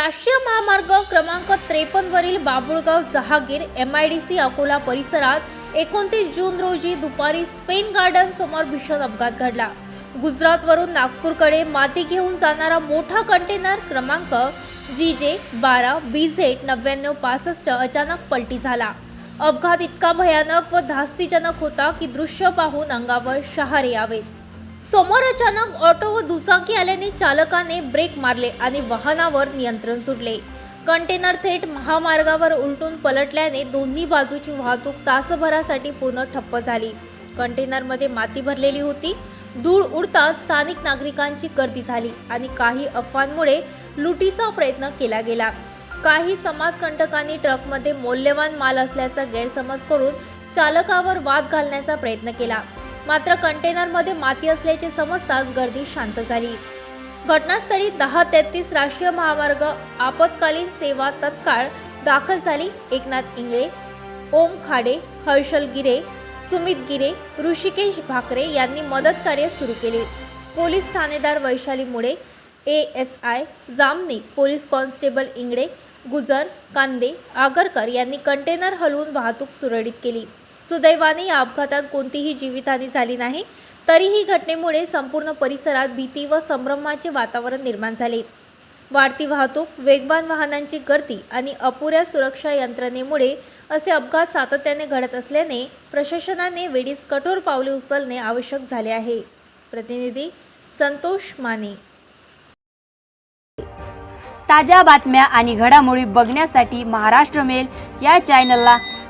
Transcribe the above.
राष्ट्रीय महामार्ग क्रमांक त्रेपन्न वरील Babulgaon Jahagir M I D C Akola परिसरात एकोणतीस जून रोजी दुपारी स्पेन गार्डन समोर भीषण अपघात घडला. गुजरातवरून नागपूरकडे माती घेऊन जाणारा मोठा कंटेनर क्रमांक जी जे बारा बी झेड नव्याण्णव पासष्ट अचानक पलटी झाला. अपघात इतका भयानक व धास्तीजनक होता की दृश्य पाहून अंगावर शहारे यावेत. समोर अचानक ऑटो व दुचाकी आल्याने चालकाने ब्रेक मारले आणि वाहनावर नियंत्रण सुटले. कंटेनर थेट महामार्गावर उलटून पलटल्याने दोन्ही बाजूची वाहतूक तासभरासाठी पूर्ण ठप्प झाली. कंटेनरमध्ये माती भरलेली होती. धूळ उडता स्थानिक नागरिकांची गर्दी झाली आणि काही अफवांमुळे लुटीचा प्रयत्न केला गेला. काही समाजकंटकांनी ट्रकमध्ये मौल्यवान माल असल्याचा गैरसमज करून चालकावर वाद घालण्याचा प्रयत्न केला. मात्र कंटेनरमध्ये माती असल्याचे समजताच गर्दी शांत झाली. घटनास्थळी दहा तेहतीस राष्ट्रीय महामार्ग आपत्कालीन सेवा तत्काळ दाखल झाली. एकनाथ इंगळे ओम खाडे हर्षल गिरे सुमित गिरे ऋषिकेश भाकरे यांनी मदत कार्य सुरू केले. Police Thanedar Vaishali Mule A S I Jamni police constable Ingle Gujar Kande Agarkar यांनी कंटेनर हलवून वाहतूक सुरळीत केली. सुदैवाने या अपघातात कोणतीही जीवितहानी झाली नाही. तरीही घटनेमुळे संपूर्ण परिसरात भीती व संभ्रमाचे वातावरण निर्माण झाले. वाढती वाहतूक वेगवान वाहनांची गर्दी आणि अपुऱ्या सुरक्षा यंत्रणेमुळे असे अपघात सातत्याने घडत असल्याने प्रशासनाने वेळीच कठोर पावले उचलणे आवश्यक झाले आहे. प्रतिनिधी संतोष माने. ताज्या बातम्या आणि घडामोडी बघण्यासाठी महाराष्ट्र मेल या चॅनलला